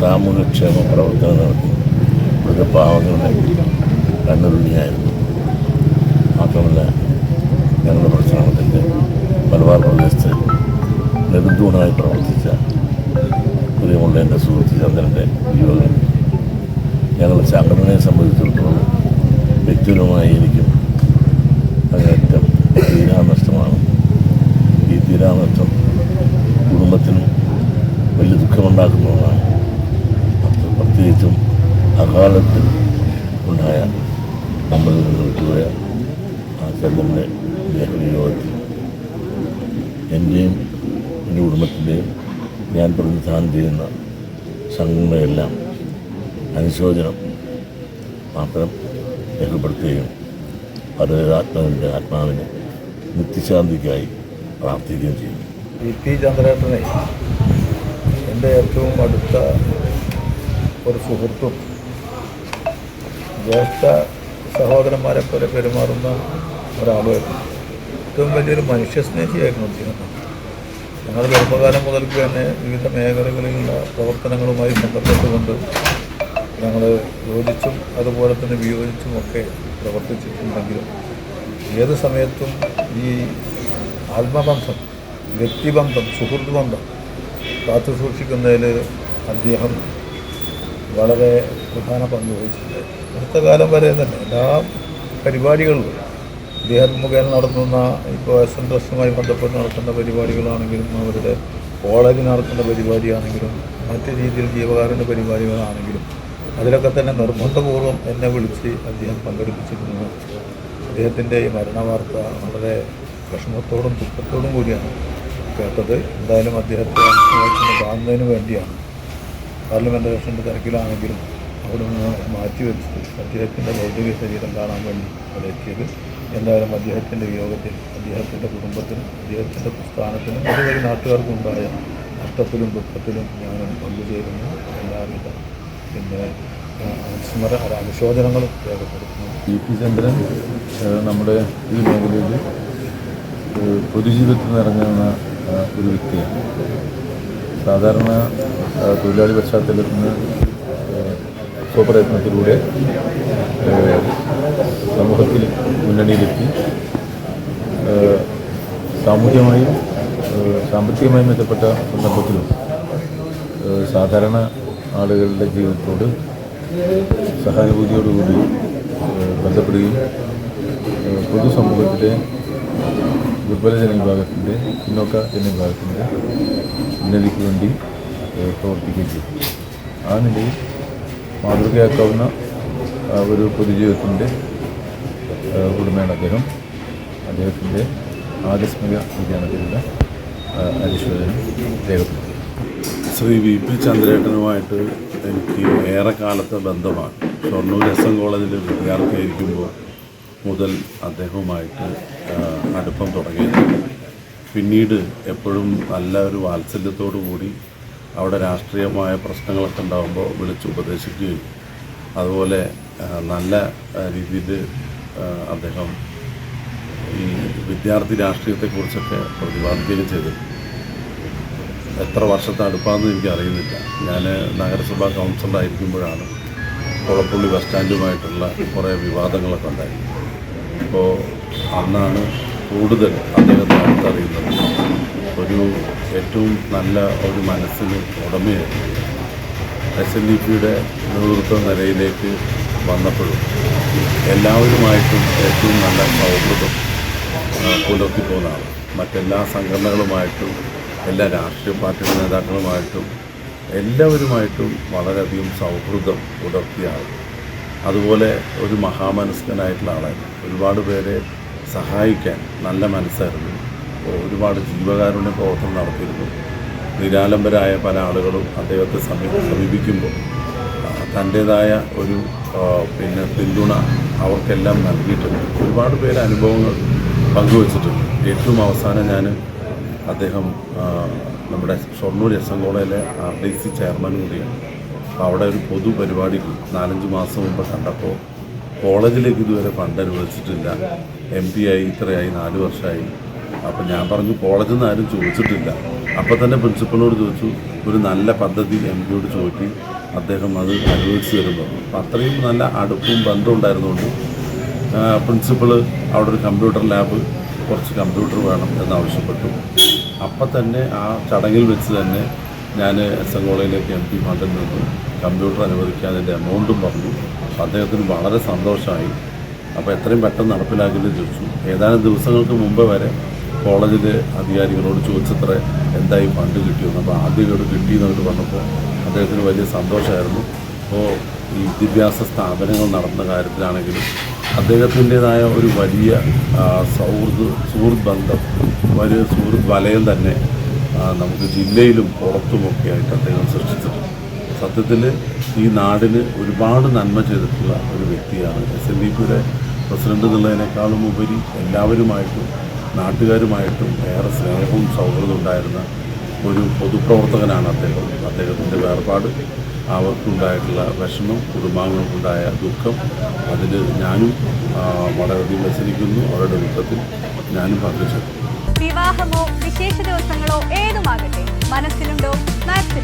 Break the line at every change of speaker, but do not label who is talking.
സാമൂഹ്യക്ഷേമ പ്രവർത്തനം നടത്തി. മൃഗപാവങ്ങളുടെ കണ്ണുരുണ്ണിയായിരുന്നു മാത്രമല്ല ഞങ്ങളുടെ പ്രസ്ഥാനത്തിന്റെ മലബാർ പ്രദേശത്ത് നെടുന്തൂണായി പ്രവർത്തിച്ച പ്രിയമുള്ള എന്റെ സുഹൃത്ത് ചന്ദ്രന്റെ വിയോഗം. ഞങ്ങളുടെ സംഘടനയെ സംബന്ധിച്ചിടത്തോളം വ്യക്തിപരമായി എനിക്കും അങ്ങേറ്റം തീരാനഷ്ടമാണ് ഈ തീരാനഷ്ടം കുടുംബത്തിനും വലിയ ദുഃഖമുണ്ടാക്കുന്നതാണ് അത് പ്രത്യേകിച്ചും അകാലത്തിൽ ഉണ്ടായ നമ്മളിൽ നിന്ന് ആ ആ ചന്ദ്രന്റെ യോഗത്തിൽ എന്റെയും എന്റെ കുടുംബത്തിന്റെയും ഞാൻ പ്രതിനിധാനം ചെയ്യുന്ന സംഘടനയെല്ലാം അനുശോചനം മാത്രം രേഖപ്പെടുത്തുകയും പരേതാത്മാവിന്റെ ആത്മാവിന് നിത്യശാന്തിക്കായി പ്രാർത്ഥിക്കുകയും ചെയ്യുന്നു
വി പി ചന്ദ്രേട്ടനെ എന്റെ ഏറ്റവും അടുത്ത ഒരു സുഹൃത്തും ജ്യേഷ്ഠ സഹോദരന്മാരെ പോലെ പെരുമാറുന്ന ഒരാളായിരുന്നു ഏറ്റവും വലിയൊരു മനുഷ്യസ്നേഹിയായിരുന്നു അദ്ദേഹം. ഞങ്ങൾ ചെറുപ്പകാലം മുതൽക്ക് തന്നെ വിവിധ മേഖലകളിലുള്ള പ്രവർത്തനങ്ങളുമായി ബന്ധപ്പെട്ടുകൊണ്ട് ഞങ്ങൾ യോജിച്ചും അതുപോലെ തന്നെ വിയോജിച്ചുമൊക്കെ പ്രവർത്തിച്ചിട്ടുണ്ടെങ്കിലും ഏത് സമയത്തും ഈ ആത്മബന്ധം വ്യക്തിബന്ധം സുഹൃത്ത് ബന്ധം കാത്തു സൂക്ഷിക്കുന്നതിൽ അദ്ദേഹം വളരെ പ്രധാന പങ്ക് വഹിച്ചിട്ടുണ്ട്. അടുത്ത കാലം വരെ തന്നെ എല്ലാ പരിപാടികളിലും അദ്ദേഹം മുഖേന നടത്തുന്ന ഇപ്പോൾ എസ് എൻ ട്രസ്റ്റുമായി ബന്ധപ്പെട്ട് നടത്തുന്ന പരിപാടികളാണെങ്കിലും അവരുടെ കോളേജ് നടത്തുന്ന പരിപാടിയാണെങ്കിലും മറ്റു രീതിയിൽ ജീവകാരുണ്യ പരിപാടികളാണെങ്കിലും അതിലൊക്കെ തന്നെ നിർബന്ധപൂർവം എന്നെ വിളിച്ച് അദ്ദേഹം പങ്കെടുപ്പിച്ചിരുന്നു. അദ്ദേഹത്തിന്റെ ഈ മരണവാർത്ത വളരെ വിഷമത്തോടും ദുഃഖത്തോടും കൂടിയാണ് കേട്ടത്. എന്തായാലും അദ്ദേഹത്തെ കാണുന്നതിന് വേണ്ടിയാണ് പാർലമെന്റ് ഇലക്ഷന്റെ തിരക്കിലാണെങ്കിലും അവിടെ നിന്ന് മാറ്റിവെച്ച് അദ്ദേഹത്തിന്റെ ഭൗതിക ശരീരം കാണാൻ വേണ്ടി അവിടെ എത്തിയത് എന്തായാലും അദ്ദേഹത്തിന്റെ വിയോഗത്തിൽ അദ്ദേഹത്തിന്റെ കുടുംബത്തിനും അദ്ദേഹത്തിന്റെ പ്രസ്ഥാനത്തിനും അതുവരെ നാട്ടുകാർക്കും ഉണ്ടായ നഷ്ടത്തിലും ദുഃഖത്തിലും ഞാൻ പങ്കുചേരുന്നു. എല്ലാവിധ പിന്നെ അനുസ്മര അനുശോചനങ്ങളും രേഖപ്പെടുത്തുന്നു.
ഇ പി ചന്ദ്രൻ നമ്മുടെ ഈ മേഖലയിൽ പൊതുജീവിതത്തിൽ നിറഞ്ഞ ഒരു വ്യക്തിയാണ്. സാധാരണ തൊഴിലാളി പശ്ചാത്തലത്തിൽ നിന്ന് സ്വപ്രയത്നത്തിലൂടെ സമൂഹത്തിൽ മുന്നണിയിലെത്തി സാമൂഹ്യമായും സാമ്പത്തികമായും മെച്ചപ്പെട്ട സന്ദർഭത്തിലും സാധാരണ ആളുകളുടെ ജീവിതത്തോട് സഹാനുഭൂതിയോടുകൂടി ബന്ധപ്പെടുകയും പൊതുസമൂഹത്തിലെ ദുർബല വിഭാഗത്തിന്റെ പിന്നോക്ക ജനവിഭാഗത്തിന്റെ ഉന്നതിക്ക് വേണ്ടി പ്രവർത്തിക്കുകയും ചെയ്തു ആ നിലയിൽ മാതൃകയാക്കാവുന്ന ഒരു പൊതുജീവിതത്തിന്റെ ഉടമയാണ് അദ്ദേഹം. അദ്ദേഹത്തിന്റെ ആകസ്മിക നിര്യാണത്തിലുള്ള ആ, അനുശോചനം രേഖപ്പെടുത്തി.
ശ്രീ വി പി ചന്ദ്രേട്ടനുമായിട്ട് എനിക്ക് ഏറെ കാലത്തെ ബന്ധമാണ്. ഷൊർണൂർ എസ് എൻ കോളേജിൽ വിദ്യാർത്ഥിയായിരിക്കുമ്പോൾ മുതൽ അദ്ദേഹവുമായിട്ട് അടുപ്പം തുടങ്ങിയത്. പിന്നീട് എപ്പോഴും നല്ല ഒരു വാത്സല്യത്തോടു കൂടി അവിടെ രാഷ്ട്രീയമായ പ്രശ്നങ്ങളൊക്കെ ഉണ്ടാകുമ്പോൾ വിളിച്ച് ഉപദേശിക്കുകയും അതുപോലെ നല്ല രീതിയിൽ അദ്ദേഹം ഈ വിദ്യാർത്ഥി രാഷ്ട്രീയത്തെക്കുറിച്ചൊക്കെ പ്രതിപാദിക്കുകയും ചെയ്തു. എത്ര വർഷത്തെ അടുപ്പാണെന്ന് എനിക്ക് അറിയുന്നില്ല. ഞാൻ നഗരസഭാ കൗൺസിലറായിരിക്കുമ്പോഴാണ് കുളപ്പുള്ളി ബസ് സ്റ്റാൻഡുമായിട്ടുള്ള കുറേ വിവാദങ്ങളൊക്കെ ഉണ്ടായി അപ്പോൾ അന്നാണ് കൂടുതൽ അദ്ദേഹത്തെ അടുത്തറിയുന്നത് ഒരു ഏറ്റവും നല്ല ഒരു മനസ്സിന് ഉടമയായിരുന്നു എസ് എൻ ഡി പിയുടെ നേതൃത്വ നിലയിലേക്ക് വന്നപ്പോഴും എല്ലാവരുമായിട്ടും ഏറ്റവും നല്ല സൗഹൃദം പുലർത്തിപ്പോകുന്നതാണ് മറ്റെല്ലാ സംഘടനകളുമായിട്ടും എല്ലാ രാഷ്ട്രീയ പാർട്ടിയുടെ നേതാക്കളുമായിട്ടും എല്ലാവരുമായിട്ടും വളരെയധികം സൗഹൃദം പുലർത്തിയ ആൾ അതുപോലെ ഒരു മഹാമനസ്കനായിട്ടുള്ള ആളായിരുന്നു. ഒരുപാട് പേരെ സഹായിക്കാൻ നല്ല മനസ്സായിരുന്നു. ഒരുപാട് ജീവകാരുണ്യ പ്രവർത്തനം നടത്തിയിരുന്നു. നിരാലംബരായ പല ആളുകളും അദ്ദേഹത്തെ സമീ സമീപിക്കുമ്പോൾ തന്റേതായ ഒരു പിന്നെ പിന്തുണ അവർക്കെല്ലാം നൽകിയിട്ടുണ്ട്. ഒരുപാട് പേര് അനുഭവങ്ങൾ പങ്കുവച്ചിട്ടുണ്ട്. ഏറ്റവും അവസാനം ഞാൻ അദ്ദേഹം നമ്മുടെ ഷൊർണൂർ എസ് എൻ കോളേജിലെ ആർ ഡി സി ചെയർമാൻ കൂടിയാണ്. അപ്പോൾ അവിടെ ഒരു പൊതു പരിപാടി നാലഞ്ച് മാസം മുമ്പ് കണ്ടപ്പോൾ കോളേജിലേക്ക് ഇതുവരെ ഫണ്ട് അനുവദിച്ചിട്ടില്ല. എം പി ആയി ഇത്രയായി നാല് വർഷമായി അപ്പം ഞാൻ പറഞ്ഞു കോളേജിൽ നിന്ന് ആരും ചോദിച്ചിട്ടില്ല. അപ്പം തന്നെ പ്രിൻസിപ്പളിനോട് ചോദിച്ചു ഒരു നല്ല പദ്ധതി എം പിയോട് ചോദിക്കും. അദ്ദേഹം അത് അനുവദിച്ചു തരുന്നു അത്രയും നല്ല അടുപ്പവും ബന്ധവും ഉണ്ടായിരുന്നുകൊണ്ട് പ്രിൻസിപ്പൾ അവിടെ ഒരു കമ്പ്യൂട്ടർ ലാബ് കുറച്ച് കമ്പ്യൂട്ടർ വേണം എന്നാവശ്യപ്പെട്ടു അപ്പം തന്നെ ആ ചടങ്ങിൽ വെച്ച് തന്നെ ഞാൻ എസ് എൻ കോളേജിലേക്ക് എം പി ഫണ്ടിൽ നിന്ന് കമ്പ്യൂട്ടർ അനുവദിക്കാൻ എന്റെ എമൗണ്ടും പറഞ്ഞു. അദ്ദേഹത്തിന് വളരെ സന്തോഷമായി. അപ്പോൾ എത്രയും പെട്ടെന്ന് നടപ്പിലാക്കിയെന്ന് ചോദിച്ചു. ഏതാനും ദിവസങ്ങൾക്ക് മുമ്പ് വരെ കോളേജിലെ അധികാരികളോട് ചോദിച്ചത്ര എന്തായി ഫണ്ട് കിട്ടിയെന്ന്. അപ്പോൾ ആദ്യം ഇവിടെ കിട്ടിയെന്നവർ പറഞ്ഞപ്പോൾ അദ്ദേഹത്തിന് വലിയ സന്തോഷമായിരുന്നു. അപ്പോൾ ഈ വിദ്യാഭ്യാസ സ്ഥാപനങ്ങൾ നടന്ന കാര്യത്തിലാണെങ്കിലും അദ്ദേഹത്തിന്റെതായ ഒരു വലിയ സൗഹൃദ സുഹൃത്ത് ബന്ധം വലിയ സുഹൃത്ത് വലയം തന്നെ നമുക്ക് ജില്ലയിലും പുറത്തുമൊക്കെ ആയിട്ട് അദ്ദേഹം സൃഷ്ടിച്ചിട്ടുണ്ട്. സത്യത്തിൽ ഈ നാടിന് ഒരുപാട് നന്മ ചെയ്തിട്ടുള്ള ഒരു വ്യക്തിയാണ് എസ് എൻ ഡി പിയുടെ പ്രസിഡന്റ് എന്നുള്ളതിനേക്കാളും ഉപരി എല്ലാവരുമായിട്ടും നാട്ടുകാരുമായിട്ടും ഏറെ സ്നേഹവും സൗഹൃദവും ഉണ്ടായിരുന്ന ഒരു പൊതുപ്രവർത്തകനാണ് അദ്ദേഹം. അദ്ദേഹത്തിന്റെ വേർപാട് അവർക്കുണ്ടായിട്ടുള്ള വിഷമം കുടുംബാംഗങ്ങൾക്കുണ്ടായ ദുഃഖം അതിൽ ഞാനും വളരെയധികം വ്യസനിക്കുന്നു. അവരുടെ ദുഃഖത്തിൽ ഞാനും പങ്കുചേർന്നു.
വിവാഹമോ വിശേഷ ദിവസങ്ങളോ ഏതുമാകട്ടെ മനസ്സിലുണ്ടോ മാക്സിലുണ്ടോ